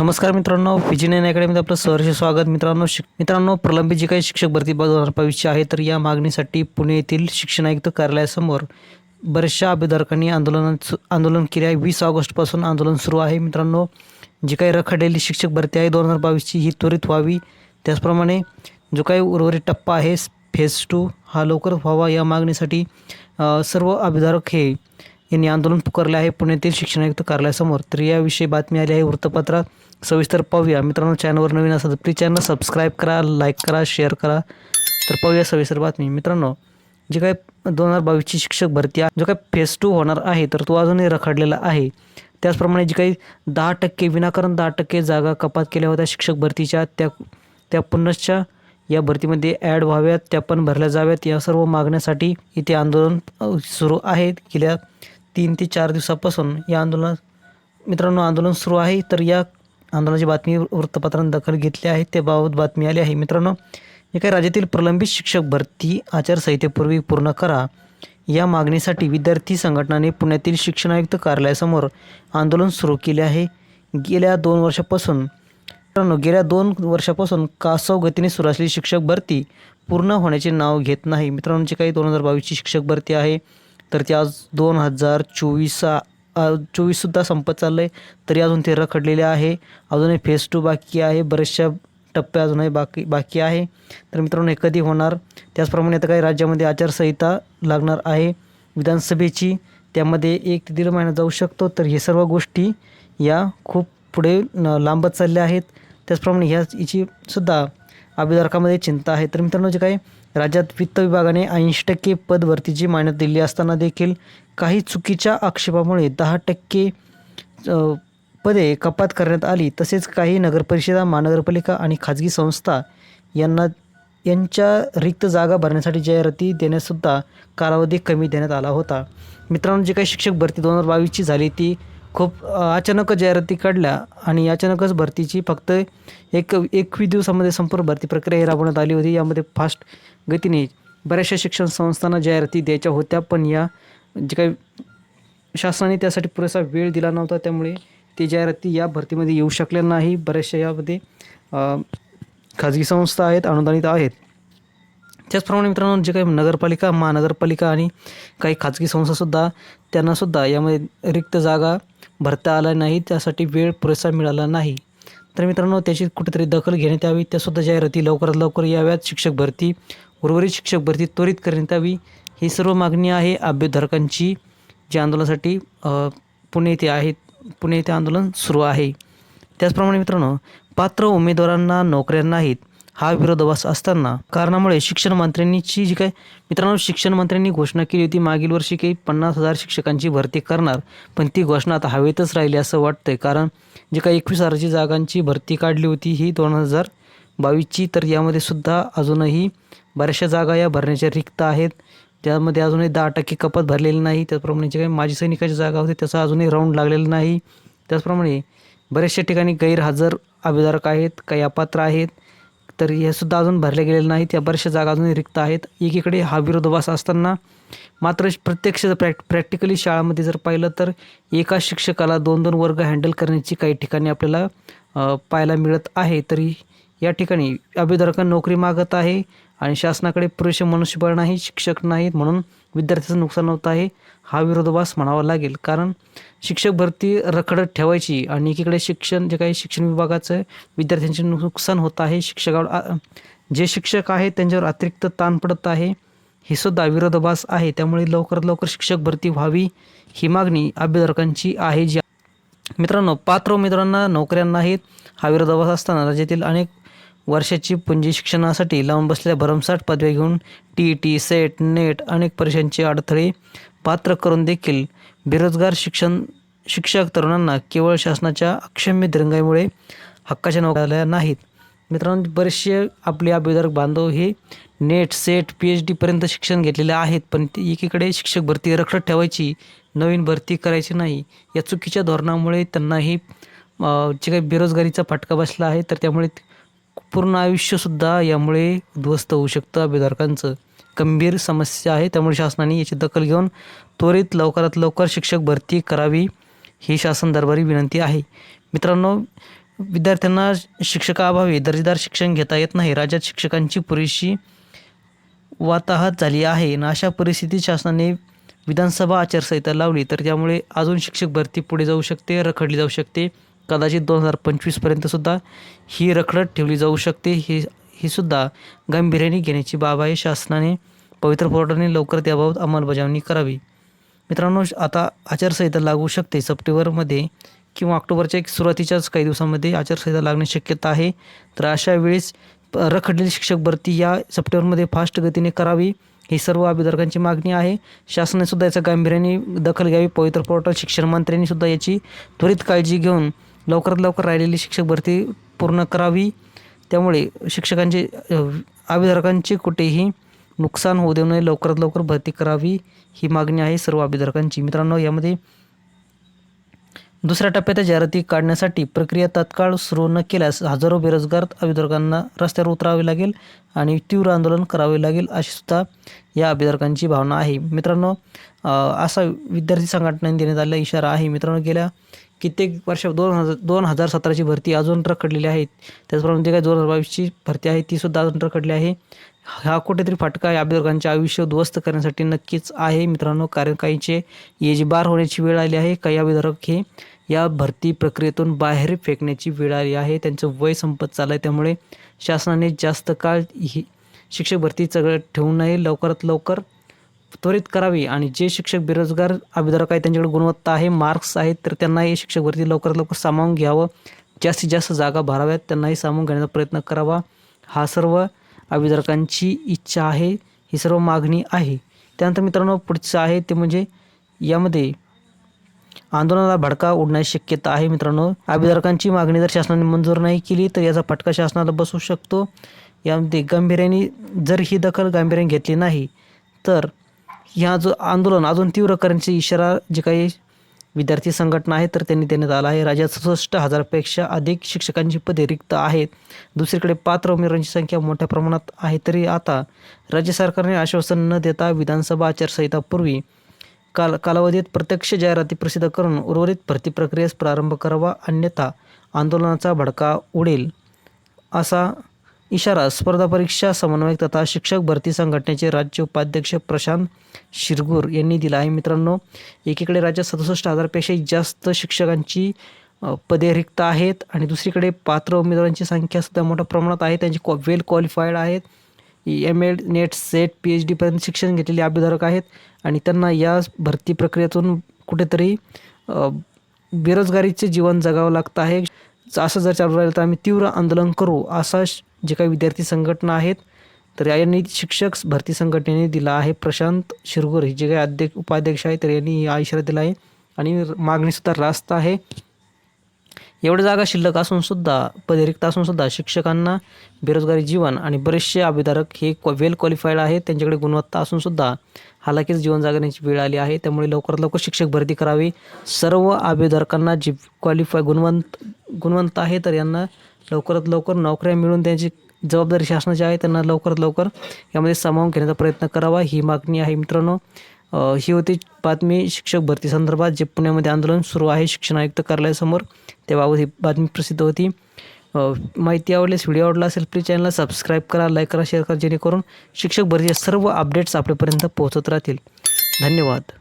नमस्कार मित्रांनो विजयन अकॅडमीत आपलं सहर्ष स्वागत. मित्रांनो शिक मित्रांनो प्रलंबित जी काही शिक्षक भरती दोन हजार बावीसची आहे तर या मागणीसाठी पुणे येथील शिक्षण आयुक्त कार्यालयासमोर बऱ्याचशा अभ्यर्थकांनी आंदोलन आंदोलन केले आहे. वीस ऑगस्टपासून आंदोलन सुरू आहे. मित्रांनो जी काही रखडलेली शिक्षक भरती आहे दोन हजार बावीसची ही त्वरित व्हावी. त्याचप्रमाणे जो काही उर्वरित टप्पा आहे फेज टू हा लवकर व्हावा. या मागणीसाठी सर्व अभिधारक हे यांनी आंदोलन पुकारले आहे. पुण्यातील शिक्षणयुक्त कार्यालयासमोर तर याविषयी बातमी आली आहे. वृत्तपत्रात सविस्तर पाहूया. मित्रांनो चॅनलवर नवीन असेल तर प्लीज चॅनल सबस्क्राईब करा लाईक करा शेअर करा. तर पाहूया सविस्तर बातमी. मित्रांनो जे काय दोन हजार बावीसची शिक्षक भरती आहे जो काय फेस टू होणार आहे तर तो अजूनही रखडलेला आहे. त्याचप्रमाणे जी काही दहा टक्के विनाकारण दहा टक्के जागा कपात केल्या होत्या शिक्षक भरतीच्या त्या त्या पुनश्च्या या भरतीमध्ये ॲड व्हाव्यात त्या पण भरल्या जाव्यात. या सर्व मागण्यासाठी इथे आंदोलन सुरू आहे. गेल्या तीन ते चार दिवसापासून या आंदोलन मित्रांनो आंदोलन सुरू आहे. तर या आंदोलनाची बातमी वृत्तपत्रांनी दखल घेतली आहे. त्याबाबत बातमी आली आहे. मित्रांनो एका काही राज्यातील प्रलंबित शिक्षक भरती आचारसंहितेपूर्वी पूर्ण करा या मागणीसाठी विद्यार्थी संघटनाने पुण्यातील शिक्षण आयुक्त कार्यालयासमोर आंदोलन सुरू केले आहे. गेल्या दोन वर्षापासून मित्रांनो गेल्या दोन वर्षापासून कासव गतीने सुरू असलेली शिक्षक भरती पूर्ण होण्याचे नाव घेत नाही. मित्रांनो जी काही दोन हजार बावीसची शिक्षक भरती आहे तर ते आज दोन हजार चोवीसा चोवीससुद्धा संपत चाललं आहे तरी अजून ते रखडलेले आहे. अजूनही फेज टू बाकी आहे. बऱ्याचशा टप्प्या अजूनही बाकी बाकी आहे. तर मित्रांनो हे कधी होणार? त्याचप्रमाणे आता काही राज्यामध्ये आचारसंहिता लागणार आहे. विधानसभेची त्यामध्ये एक ते दीड महिना जाऊ शकतो. तर हे सर्व गोष्टी या खूप पुढे लांबत चालल्या आहेत. त्याचप्रमाणे ह्या हिची सुद्धा अभिधारकामध्ये चिंता आहे. तर मित्रांनो जे काही राज्यात वित्त विभागाने ऐंशी टक्के पदभरतीची मान्यता दिली असताना देखील काही चुकीच्या आक्षेपामुळे दहा टक्के पदे कपात करण्यात आली. तसेच काही नगरपरिषदा महानगरपालिका आणि खाजगी संस्था यांना यांच्या रिक्त जागा भरण्यासाठी जाहिराती देण्यासुद्धा कालावधी कमी देण्यात आला होता. मित्रांनो जी काही शिक्षक भरती दोन हजार बावीसची झाली ती खूप अचानक अचानकच जाहिराती काढल्या आणि अचानकच भरतीची फक्त एक एकवीस दिवसामध्ये संपूर्ण भरती प्रक्रिया ही राबवण्यात आली होती. यामध्ये फास्ट गतीने बऱ्याचशा शिक्षण संस्थांना जाहिराती द्यायच्या होत्या पण या जे काही शासनाने त्यासाठी पुरेसा वेळ दिला नव्हता त्यामुळे ते जाहिराती या भरतीमध्ये येऊ शकल्या नाही. बऱ्याचशा यामध्ये खाजगी संस्था आहेत अनुदानित आहेत. त्याचप्रमाणे मित्रांनो जे काही नगरपालिका महानगरपालिका आणि काही खाजगी संस्थासुद्धा त्यांनासुद्धा यामध्ये रिक्त जागा भरता आला नाही त्यासाठी वेळ पुरेसा मिळाला नाही. तर मित्रांनो त्याची कुठेतरी दखल घेण्यात यावी त्यासुद्धा जाहिराती लवकरात लवकर याव्यात. शिक्षक भरती उर्वरित शिक्षक भरती त्वरित करण्यात यावी. ही सर्व मागणी आहे अभ्यर्थकांची जी आंदोलनासाठी पुणे येथे आहेत पुणे येथे आंदोलन सुरू आहे. त्याचप्रमाणे मित्रांनो पात्र उमेदवारांना नोकऱ्या नाहीत हा विरोधाभास असताना कारणामुळे शिक्षण मंत्र्यांनीची जी काय मित्रांनो शिक्षण मंत्र्यांनी घोषणा केली होती मागील वर्षी काही पन्नास हजार शिक्षकांची भरती करणार पण ती घोषणा आता हवेतच राहिली असं वाटतंय. कारण जी काही एकवीस हजारची जागांची भरती काढली होती ही दोन हजार बावीसची तर यामध्ये सुद्धा अजूनही बऱ्याचशा जागा या भरण्याच्या रिक्त आहेत. त्यामध्ये अजूनही दहा टक्के कपात भरलेली नाही. त्याचप्रमाणे जे काही माजी सैनिकाची जागा होती त्याचा अजूनही राऊंड लागलेला नाही. त्याचप्रमाणे बऱ्याचशा ठिकाणी गैरहजर अभिधारक आहेत काही अपात्र आहेत. तर हे सुद्धा अजून भरले गेलेले नाहीत. त्या बऱ्याचशा जागा अजूनही रिक्त आहेत. एकीकडे हा विरोधाभास असताना मात्र प्रत्यक्ष प्रॅक्ट प्रॅक्टिकली शाळामध्ये जर पाहिलं तर एका शिक्षकाला दोन दोन वर्ग हँडल करण्याची काही ठिकाणी आपल्याला पाहायला मिळत आहे. तरी या ठिकाणी अभिधारक नोकरी मागत आहे आणि शासनाकडे पुरेसे मनुष्यबळ नाही शिक्षक नाहीत म्हणून विद्यार्थ्याचं नुकसान होत आहे. हा विरोधाभास म्हणावा लागेल. कारण शिक्षक भरती रखडत ठेवायची आणि एकीकडे शिक्षण जे काही शिक्षण विभागाचं विद्यार्थ्यांचे नुकसान होत आहे शिक्षकावर जे शिक्षक आहेत त्यांच्यावर अतिरिक्त ताण पडत आहे ही सुद्धा विरोधाभास आहे. त्यामुळे लवकरात लवकर शिक्षक भरती व्हावी ही मागणी अभ्यर्थकांची आहे. जी मित्रांनो पात्र उमेदवारांना नोकऱ्या नाहीत हा विरोधाभास असताना राज्यातील अनेक वर्षाची पुंजी शिक्षणासाठी लावून बसलेल्या भरमसाठ पदव्या घेऊन T E T SET NET अनेक परीक्षांचे अडथळे पात्र करून देखील बेरोजगार शिक्षण शिक्षक तरुणांना केवळ शासनाच्या अक्षम्य दिरंगाईमुळे हक्काच्या नोकऱ्या नाहीत. मित्रांनो बरेचसे आपले अभ्यर्थक बांधव हे नेट सेट पी एच डीपर्यंत शिक्षण घेतलेले आहेत पण ते एकीकडे शिक्षक भरती रखडत ठेवायची नवीन भरती करायची नाही. या चुकीच्या धोरणामुळे त्यांनाही जे काही बेरोजगारीचा फटका बसला आहे तर त्यामुळे पूर्ण आयुष्यसुद्धा यामुळे उद्ध्वस्त होऊ शकतं अभ्यर्थकांचं गंभीर समस्या आहे. त्यामुळे शासनाने याची दखल घेऊन त्वरित लवकरात लवकर शिक्षक भरती करावी ही शासन दरबारी विनंती आहे. मित्रांनो विद्यार्थ्यांना शिक्षकाअभावी दर्जेदार शिक्षण घेता येत नाही. राज्यात शिक्षकांची पुरेशी वाताहत झाली आहे आणि अशा परिस्थितीत शासनाने विधानसभा आचारसंहिता लावली तर त्यामुळे अजून शिक्षक भरती पुढे जाऊ शकते रखडली जाऊ शकते. कदाचित दोन हजार पंचवीसपर्यंतसुद्धा ही रखडत ठेवली जाऊ शकते. ही ही सुद्धा गांभीर्याने घेण्याची बाब आहे. शासनाने पवित्र पोर्टाने लवकर त्याबाबत अंमलबजावणी करावी. मित्रांनो आता आचारसंहिता लागू शकते. सप्टेंबरमध्ये किंवा ऑक्टोबरच्या एक सुरुवातीच्याच काही दिवसांमध्ये आचारसंहिता लागण्याची शक्यता आहे. तर अशा वेळेस रखडलेली शिक्षक भरती या सप्टेंबरमध्ये फास्ट गतीने करावी ही सर्व अभिधारकांची मागणी आहे. शासनानेसुद्धा याचा गांभीर्याने दखल घ्यावी. पवित्र पोर्टल शिक्षण मंत्र्यांनीसुद्धा याची त्वरित काळजी घेऊन लवकरात लवकर राहिलेली शिक्षक भरती पूर्ण करावी. त्यामुळे शिक्षकांचे अ, अभिधारकांचे कुठेही नुकसान होऊ देऊ नये लवकरात लवकर भरती करावी ही मागणी आहे सर्व अभिधारकांची. मित्रांनो यामध्ये दुसऱ्या टप्प्यात जाहिराती काढण्यासाठी प्रक्रिया तात्काळ सुरू न केल्यास हजारो बेरोजगार अभिधारकांना रस्त्यावर उतरावे लागेल आणि तीव्र आंदोलन करावे लागेल अशी सुद्धा या अभिधारकांची भावना आहे. मित्रांनो असा विद्यार्थी संघटनेने देण्यात आलेला इशारा आहे. मित्रांनो गेल्या कित्येक वर्ष दोन हजार दोन हजार सतराची भरती अजून रखडलेली आहे. त्याचप्रमाणे जे काही दोन हजार बावीसची भरती आहे ती सुद्धा अजून रखडली आहे. हा कुठेतरी फटका या अभिभावकांचे आयुष्य उद्ध्वस्त करण्यासाठी नक्कीच आहे. मित्रांनो कारण काहींचे एज बार होण्याची वेळ आली आहे. काही अभिधारक हे या भरती प्रक्रियेतून बाहेर फेकण्याची वेळ आली आहे. त्यांचं वय संपत चाललं आहे त्यामुळे शासनाने जास्त काळ ही शिक्षक भरती सगळं ठेवू नये. लवकरात लवकर त्वरित करावी. आणि जे शिक्षक बेरोजगार अभिधारक आहेत त्यांच्याकडे गुणवत्ता आहे मार्क्स आहेत तर त्यांना हे शिक्षक भरती लवकरात लवकर सामावून घ्यावं. जास्तीत जास्त जागा भराव्यात. त्यांनाही सामावून घेण्याचा प्रयत्न करावा. हा सर्व अभिधारकांची इच्छा आहे ही सर्व मागणी आहे. त्यानंतर मित्रांनो पुढचं आहे ते म्हणजे यामध्ये आंदोलनाला भडका उडण्याची शक्यता आहे. मित्रांनो अभिधारकांची मागणी जर शासनाने मंजूर नाही केली तर याचा फटका शासनाला बसू शकतो. यामध्ये गांभीर्याने जर ही दखल गांभीर्याने घेतली नाही तर ह्या जो आंदोलन अजून तीव्र करण्याचा इशारा जे काही विद्यार्थी संघटना आहे तर त्यांनी देण्यात आला आहे. राज्यात सदुसष्ट हजारपेक्षा अधिक शिक्षकांची पदे रिक्त आहेत. दुसरीकडे पात्र उमेदवारांची संख्या मोठ्या प्रमाणात आहे. तरी आता राज्य सरकारने आश्वासन न देता विधानसभा आचारसंहितापूर्वी काल कालावधीत प्रत्यक्ष जाहिराती प्रसिद्ध करून उर्वरित भरती प्रक्रियेस प्रारंभ करावा. अन्यथा आंदोलनाचा भडका उडेल असा इशारा स्पर्धा परीक्षा समन्वयक तथा शिक्षक भरती संघटनेचे राज्य उपाध्यक्ष प्रशांत शिरगूर यांनी दिला आहे. मित्रांनो एकीकडे राज्यात सदुसष्ट हजारपेक्षाही जास्त शिक्षकांची पदे रिक्त आहेत आणि दुसरीकडे पात्र उमेदवारांची संख्या सुद्धा मोठ्या प्रमाणात आहे. त्यांची क्वा वेल क्वालिफाईड आहेत. M Ed NET SET P H डीपर्यंत शिक्षण घेतलेले अभिधारक आहेत आणि त्यांना या भरती प्रक्रियेतून कुठेतरी बेरोजगारीचे जीवन जगावं लागतं आहे. असं जर चालू राहिलं तर आम्ही तीव्र आंदोलन करू असा श- जे काही विद्यार्थी संघटना आहेत तर यांनी शिक्षक भरती संघटनेने दिला आहे. प्रशांत शिरगोर हे जे काही अध्यक्ष उपाध्यक्ष आहे तर यांनी हा इशारा दिला आहे. आणि मागणीसुद्धा रास्त आहे. एवढ्या जागा शिल्लक असूनसुद्धा पदे रिक्त असूनसुद्धा शिक्षकांना बेरोजगारी जीवन आणि बरेचसे अभिधारक हे वेल क्वालिफाईड आहेत. त्यांच्याकडे गुणवत्ता असूनसुद्धा हालाकीच जीवन जागण्याची वेळ आली आहे. त्यामुळे लवकरात लवकर शिक्षक भरती करावी. सर्व अभिधारकांना जी क्वालिफाय गुणवंत गुणवंत आहे तर यांना लवकरात लवकर नोकऱ्या मिळून त्यांची जबाबदारी शासनाची आहे त्यांना लवकरात लवकर यामध्ये सामावून घेण्याचा प्रयत्न करावा. ही मागणी आहे मित्रांनो. ही होती बातमी शिक्षक भरती संदर्भात जे पुण्यामध्ये आंदोलन सुरू आहे शिक्षण आयुक्त कार्यालयासमोर. त्याबाबत ही बातमी प्रसिद्ध होती. माहिती आवडल्यास व्हिडिओ आवडला असेल प्लीज चॅनलला सबस्क्राईब करा लाईक करा शेअर करा जेणेकरून शिक्षक भरतीचे सर्व अपडेट्स आपल्यापर्यंत पोहोचत राहतील. धन्यवाद.